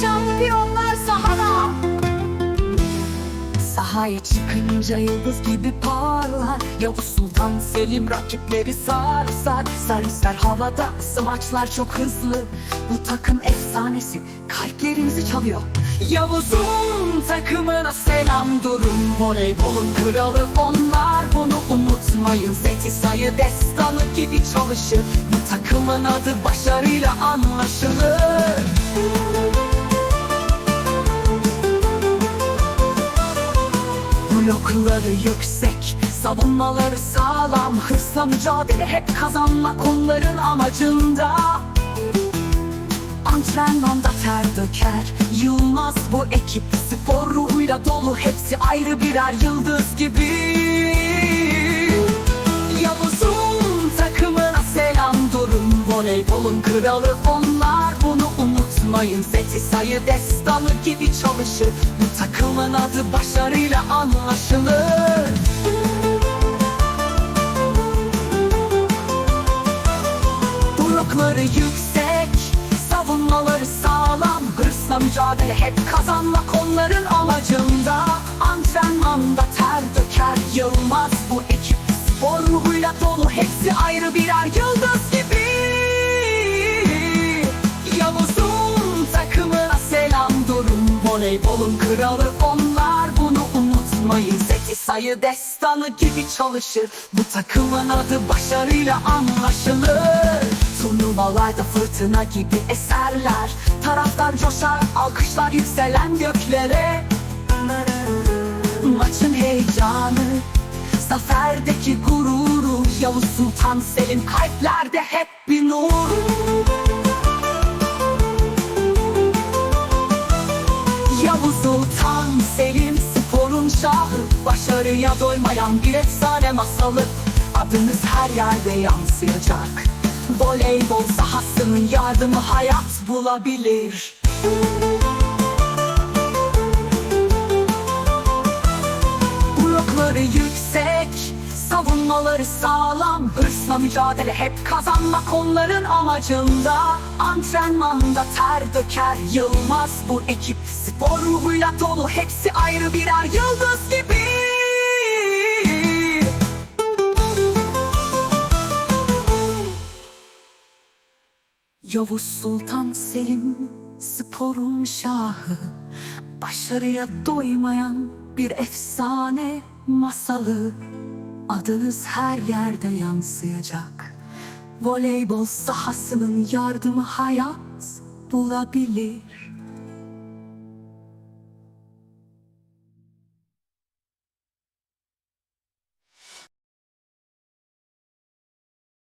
Şampiyonlar sahada. Sahaya çıkınca yıldız gibi parlar Yavuz Sultan Selim rakipleri sar sar Sar sar havada smaçlar çok hızlı. Bu takım efsanesi kalplerimizi çalıyor. Yavuz'un takımına selam durun. Voleybolun kralı onlar bunu unutmayın. Zeti sayı destanı gibi çalışır. Bu takımın adı başarıyla anlaşılır Blokları yüksek, savunmaları sağlam. Hırsla mücadele hep kazanmak onların amacında. Antrenmanda ter döker, yılmaz bu ekip Spor ruhuyla dolu, hepsi ayrı birer yıldız gibi. Yavuz'un takımına selam durun. Voleybolun kralı bunu unutmayın Zeti sayı destanı gibi çalışır. Bu takımın adı başarıyla anlaşılır. Blokları yüksek, savunmaları sağlam. Hırsla mücadele hep kazanmak onların amacında. Antrenmanda ter döker yılmaz. Bu ekip Spor ruhuyla dolu hepsi ayrı birer yıldız Voleybolun kralı onlar bunu unutmayın. Zeki sayı destanı gibi çalışır. Bu takımın adı başarıyla anlaşılır. Turnuvalarda fırtına gibi eserler. Taraftar coşar alkışlar yükselen göklere. Maçın heyecanı Zaferdeki gururu. Yavuz Sultan Selim kalplerde hep bir nur sporun şahı Başarıya doymayan bir efsane masalı. Adınız her yerde yansıyacak. Voleybol sahasının yardımı hayat bulabilir. Blokları yüksek, savunmaları sağlam. Hırsla mücadele hep kazanmak onların amacında. Antrenmanda ter döker yılmaz. Bu ekip Spor ruhuyla dolu hepsi ayrı birer yıldız Yavuz Sultan Selim sporun şahı. Başarıya doymayan bir efsane masalı. Adınız her yerde yansıyacak. Voleybol sahasının yardımı hayat bulabilir